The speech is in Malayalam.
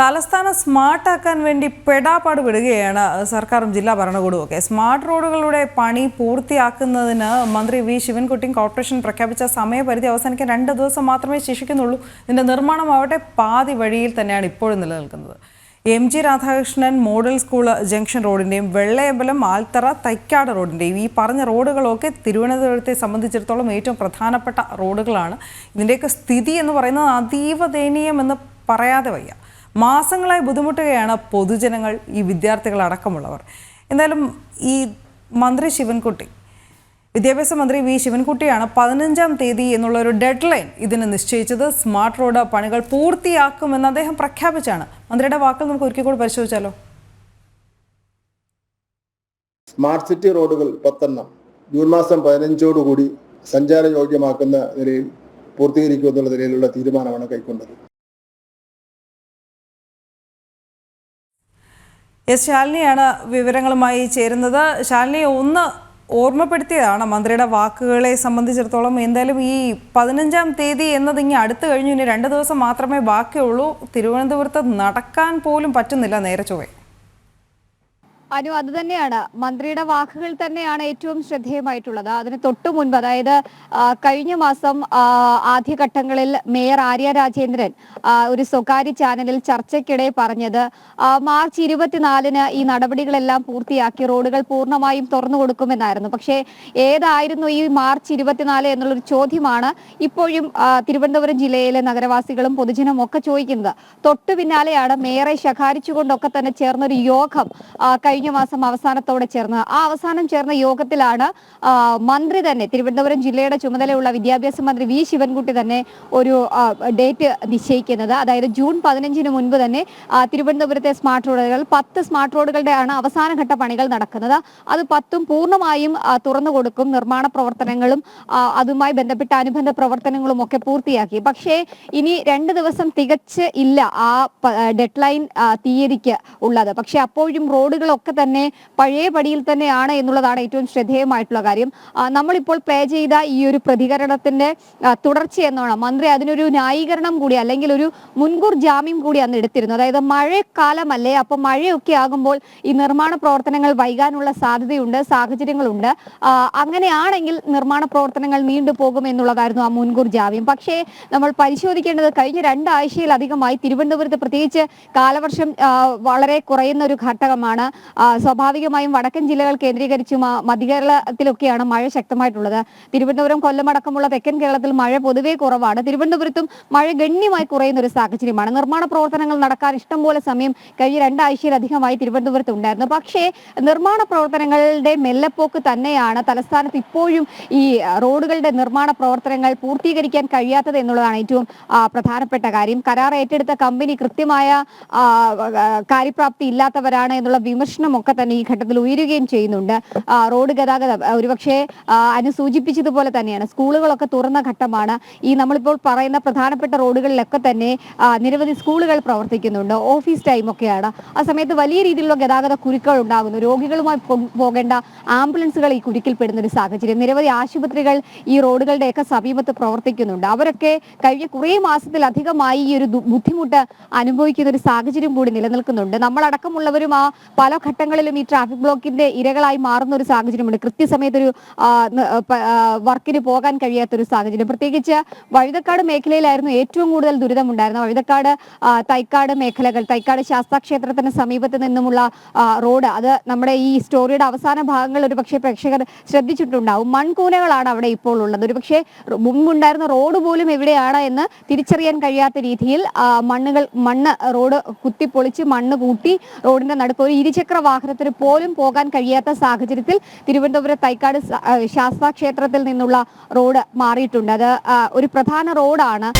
തലസ്ഥാനം സ്മാർട്ടാക്കാൻ വേണ്ടി പെടാപ്പാട് വിടുകയാണ് സർക്കാരും ജില്ലാ ഭരണകൂടവും ഒക്കെ. സ്മാർട്ട് റോഡുകളുടെ പണി പൂർത്തിയാക്കുന്നതിന് മന്ത്രി വി ശിവൻകുട്ടിയും കോർപ്പറേഷൻ പ്രഖ്യാപിച്ച സമയപരിധി അവസാനിക്കാൻ രണ്ട് ദിവസം മാത്രമേ ശേഷിക്കുന്നുള്ളൂ. ഇതിന്റെ നിർമ്മാണം ആവട്ടെ പാതി വഴിയിൽ തന്നെയാണ് ഇപ്പോഴും നിലനിൽക്കുന്നത്. M G Radhakrishnan model school junction റോഡിന്റെയും Vellayambalam Althara Thycaud റോഡിന്റെയും ഈ പറഞ്ഞ റോഡുകളൊക്കെ തിരുവനന്തപുരത്തെ സംബന്ധിച്ചിടത്തോളം ഏറ്റവും പ്രധാനപ്പെട്ട റോഡുകളാണ്. ഇതിന്റെയൊക്കെ സ്ഥിതി എന്ന് പറയുന്നത് അതീവ ദയനീയമെന്ന് പറയാതെ വയ്യ. മാസങ്ങളായി ബുദ്ധിമുട്ടുകയാണ് പൊതുജനങ്ങൾ ഈ വിദ്യാർത്ഥികൾ അടക്കമുള്ളവർ എന്തായാലും ഈ മന്ത്രി ശിവൻകുട്ടി വിദ്യാഭ്യാസ മന്ത്രി വി ശിവൻകുട്ടിയാണ് പതിനഞ്ചാം തീയതി എന്നുള്ള ഒരു ഡെഡ് ലൈൻ ഇതിന് നിശ്ചയിച്ചത്. സ്മാർട്ട് റോഡ് പണികൾ പൂർത്തിയാക്കുമെന്ന് അദ്ദേഹം പ്രഖ്യാപിച്ചാണ്. മന്ത്രിയുടെ വാക്കുകൾ നമുക്ക് ഒരിക്കൽ കൂടി പരിശോധിച്ചാലോ? സ്മാർട്ട് സിറ്റി റോഡുകൾ പത്തെണ്ണം ജൂൺ മാസം പതിനഞ്ചോടുകൂടി സഞ്ചാരയോഗ്യമാക്കുന്ന നിലയിൽ പൂർത്തീകരിക്കുമെന്നുള്ള നിലയിലുള്ള തീരുമാനമാണ് കൈക്കൊണ്ടത്. എസ് ശാലിനിയാണ് വിവരങ്ങളുമായി ചേരുന്നത്. ശാലിനി ഒന്ന് ഓർമ്മപ്പെടുത്തിയതാണ് മന്ത്രിയുടെ വാക്കുകളെ സംബന്ധിച്ചിടത്തോളം. എന്തായാലും ഈ പതിനഞ്ചാം തീയതി എന്നത് ഇനി അടുത്ത് കഴിഞ്ഞു. ഇനി രണ്ട് ദിവസം മാത്രമേ ബാക്കിയുള്ളൂ. തിരുവനന്തപുരത്ത് നടക്കാൻ പോലും പറ്റുന്നില്ല നേരെ ചൊവ്വേ. അനു അത് തന്നെയാണ്. മന്ത്രിയുടെ വാക്കുകൾ തന്നെയാണ് ഏറ്റവും ശ്രദ്ധേയമായിട്ടുള്ളത്. അതിന് തൊട്ടു മുൻപ് അതായത് കഴിഞ്ഞ മാസം ആദ്യഘട്ടങ്ങളിൽ മേയർ ആര്യ രാജേന്ദ്രൻ ഒരു സ്വകാര്യ ചാനലിൽ ചർച്ചയ്ക്കിടെ പറഞ്ഞത് മാർച്ച് ഇരുപത്തിനാലിന് ഈ നടപടികളെല്ലാം പൂർത്തിയാക്കി റോഡുകൾ പൂർണമായും തുറന്നു കൊടുക്കുമെന്നായിരുന്നു. പക്ഷേ ഏതായിരുന്നു ഈ മാർച്ച് ഇരുപത്തിനാല് എന്നുള്ളൊരു ചോദ്യമാണ് ഇപ്പോഴും തിരുവനന്തപുരം ജില്ലയിലെ നഗരവാസികളും പൊതുജനവും ഒക്കെ ചോദിക്കുന്നത്. തൊട്ടു പിന്നാലെയാണ് മേയറെ ശകാരിച്ചുകൊണ്ടൊക്കെ തന്നെ ചേർന്നൊരു യോഗം കഴിഞ്ഞ മാസം അവസാനത്തോടെ ചേർന്നത് ആ അവസാനം ചേർന്ന യോഗത്തിലാണ് മന്ത്രി തന്നെ തിരുവനന്തപുരം ജില്ലയുടെ ചുമതലയുള്ള വിദ്യാഭ്യാസ മന്ത്രി വി ശിവൻകുട്ടി തന്നെ ഒരു ഡേറ്റ് നിശ്ചയിക്കുന്നത്. അതായത് ജൂൺ പതിനഞ്ചിന് മുൻപ് തന്നെ തിരുവനന്തപുരത്തെ സ്മാർട്ട് റോഡുകൾ പത്ത് സ്മാർട്ട് റോഡുകളുടെയാണ് അവസാനഘട്ട പണികൾ നടക്കുന്നത്. അത് പത്തും പൂർണമായും തുറന്നു കൊടുക്കും. നിർമ്മാണ പ്രവർത്തനങ്ങളും അതുമായി ബന്ധപ്പെട്ട അനുബന്ധ പ്രവർത്തനങ്ങളും ഒക്കെ പൂർത്തിയാക്കി. പക്ഷേ ഇനി രണ്ട് ദിവസം തികച്ച് ഇല്ല ആ ഡെഡ് ലൈൻ തീയതിക്ക് ഉള്ളത്. പക്ഷെ അപ്പോഴും റോഡുകളൊക്കെ തന്നെ പഴയ പടിയിൽ തന്നെയാണ് എന്നുള്ളതാണ് ഏറ്റവും ശ്രദ്ധേയമായിട്ടുള്ള കാര്യം. നമ്മളിപ്പോൾ പ്ലേ ചെയ്ത ഈ ഒരു പ്രതികരണത്തിന്റെ തുടർച്ചയെന്നാണ് മന്ത്രി അതിനൊരു ന്യായീകരണം കൂടി അല്ലെങ്കിൽ ഒരു മുൻകൂർ ജാമ്യം കൂടി അന്ന് എടുത്തിരുന്നു. അതായത് മഴക്കാലമല്ലേ അപ്പൊ മഴയൊക്കെ ആകുമ്പോൾ ഈ നിർമ്മാണ പ്രവർത്തനങ്ങൾ വൈകാനുള്ള സാധ്യതയുണ്ട് സാഹചര്യങ്ങളുണ്ട്. അങ്ങനെയാണെങ്കിൽ നിർമ്മാണ പ്രവർത്തനങ്ങൾ നീണ്ടു പോകും എന്നുള്ളതായിരുന്നു ആ മുൻകൂർ ജാമ്യം. പക്ഷേ നമ്മൾ പരിശോധിക്കേണ്ടത് കഴിഞ്ഞ രണ്ടാഴ്ചയിലധികമായി തിരുവനന്തപുരത്ത് പ്രത്യേകിച്ച് കാലവർഷം വളരെ കുറയുന്ന ഒരു ഘട്ടകമാണ് സ്വാഭാവികമായും വടക്കൻ ജില്ലകൾ കേന്ദ്രീകരിച്ചും മധ്യകേരളത്തിലൊക്കെയാണ് മഴ ശക്തമായിട്ടുള്ളത്. തിരുവനന്തപുരം കൊല്ലം അടക്കമുള്ള തെക്കൻ കേരളത്തിൽ മഴ പൊതുവേ കുറവാണ്. തിരുവനന്തപുരത്തും മഴ ഗണ്യമായി കുറയുന്ന ഒരു സാഹചര്യമാണ്. നിർമ്മാണ പ്രവർത്തനങ്ങൾ നടക്കാൻ ഇഷ്ടംപോലെ സമയം കഴിഞ്ഞ രണ്ടാഴ്ചയിലധികമായി തിരുവനന്തപുരത്ത് ഉണ്ടായിരുന്നു. പക്ഷേ നിർമ്മാണ പ്രവർത്തനങ്ങളുടെ മെല്ലപ്പോക്ക് തന്നെയാണ് തലസ്ഥാനത്ത് ഇപ്പോഴും ഈ റോഡുകളുടെ നിർമ്മാണ പ്രവർത്തനങ്ങൾ പൂർത്തീകരിക്കാൻ കഴിയാത്തത് എന്നുള്ളതാണ് ഏറ്റവും പ്രധാനപ്പെട്ട കാര്യം. കരാർ ഏറ്റെടുത്ത കമ്പനി കൃത്യമായ കാര്യപ്രാപ്തി ഇല്ലാത്തവരാണ് എന്നുള്ള വിമർശനമൊക്കെ തന്നെ ഈ ഘട്ടത്തിൽ ഉയരുകയും ചെയ്യുന്നുണ്ട്. റോഡ് ഗതാഗതം ഒരുപക്ഷെ അനുസൂചിപ്പിച്ചതുപോലെ അനു സൂചിപ്പിച്ചതുപോലെ തന്നെയാണ്. സ്കൂളുകളൊക്കെ തുറന്ന ഘട്ടമാണ്. ഈ നമ്മളിപ്പോൾ പറയുന്ന പ്രധാനപ്പെട്ട റോഡുകളിലൊക്കെ തന്നെ നിരവധി സ്കൂളുകൾ പ്രവർത്തിക്കുന്നുണ്ട്. ഓഫീസ് ടൈം ഒക്കെയാണ് ആ സമയത്ത് വലിയ രീതിയിലുള്ള ഗതാഗത കുരുക്കൾ ഉണ്ടാകുന്നു. രോഗികളുമായി പോകേണ്ട ആംബുലൻസുകൾ ഈ കുരുക്കിൽ പെടുന്ന ഒരു സാഹചര്യം. നിരവധി ആശുപത്രികൾ ഈ റോഡുകളുടെയൊക്കെ സമീപത്ത് പ്രവർത്തിക്കുന്നുണ്ട്. അവരൊക്കെ കഴിഞ്ഞ കുറേ മാസത്തിലധികമായി ഈ ഒരു ബുദ്ധിമുട്ട് അനുഭവിക്കുന്ന ഒരു സാഹചര്യം കൂടി നിലനിൽക്കുന്നുണ്ട്. നമ്മളടക്കമുള്ളവരും ആ പല ഘട്ടങ്ങളിലും ഈ ട്രാഫിക് ബ്ലോക്കിന്റെ ഇരകളായി മാറുന്ന ഒരു സാഹചര്യമുണ്ട്. കൃത്യസമയത്ത് ഒരു വർക്കിന് പോകാൻ കഴിയാത്ത ഒരു സാഹചര്യം. പ്രത്യേകിച്ച് വഴുതക്കാട് മേഖലയിലായിരുന്നു ഏറ്റവും കൂടുതൽ ദുരിതമുണ്ടായിരുന്നത്. വഴുതക്കാട് തൈക്കാട് മേഖലകൾ തൈക്കാട് ശാസ്താക്ഷേത്രത്തിന് സമീപത്ത് നിന്നുമുള്ള റോഡ് അത് നമ്മുടെ ഈ സ്റ്റോറിയുടെ അവസാന ഭാഗങ്ങൾ ഒരു പക്ഷേ പ്രേക്ഷകർ ശ്രദ്ധിച്ചിട്ടുണ്ടാവും. മൺകൂനകളാണ് അവിടെ ഇപ്പോൾ ഉള്ളത്. ഒരു പക്ഷേ റോഡ് പോലും എവിടെയാണ് എന്ന് തിരിച്ചറിയാൻ കഴിയാത്ത രീതിയിൽ മണ്ണുകൾ മണ്ണ് റോഡ് കുത്തിപ്പൊളിച്ച് മണ്ണ് കൂട്ടി റോഡിന്റെ നടുക്ക് ഒരു ഇരുചക്ര വാഹനത്തിന് പോലും പോകാൻ കഴിയാത്ത സാഹചര്യത്തിൽ തിരുവനന്തപുരം തൈക്കാട് ശാസ്താ ക്ഷേത്രത്തിൽ നിന്നുള്ള റോഡ് മാറിയിട്ടുണ്ട്. അത് ഒരു പ്രധാന റോഡാണ്.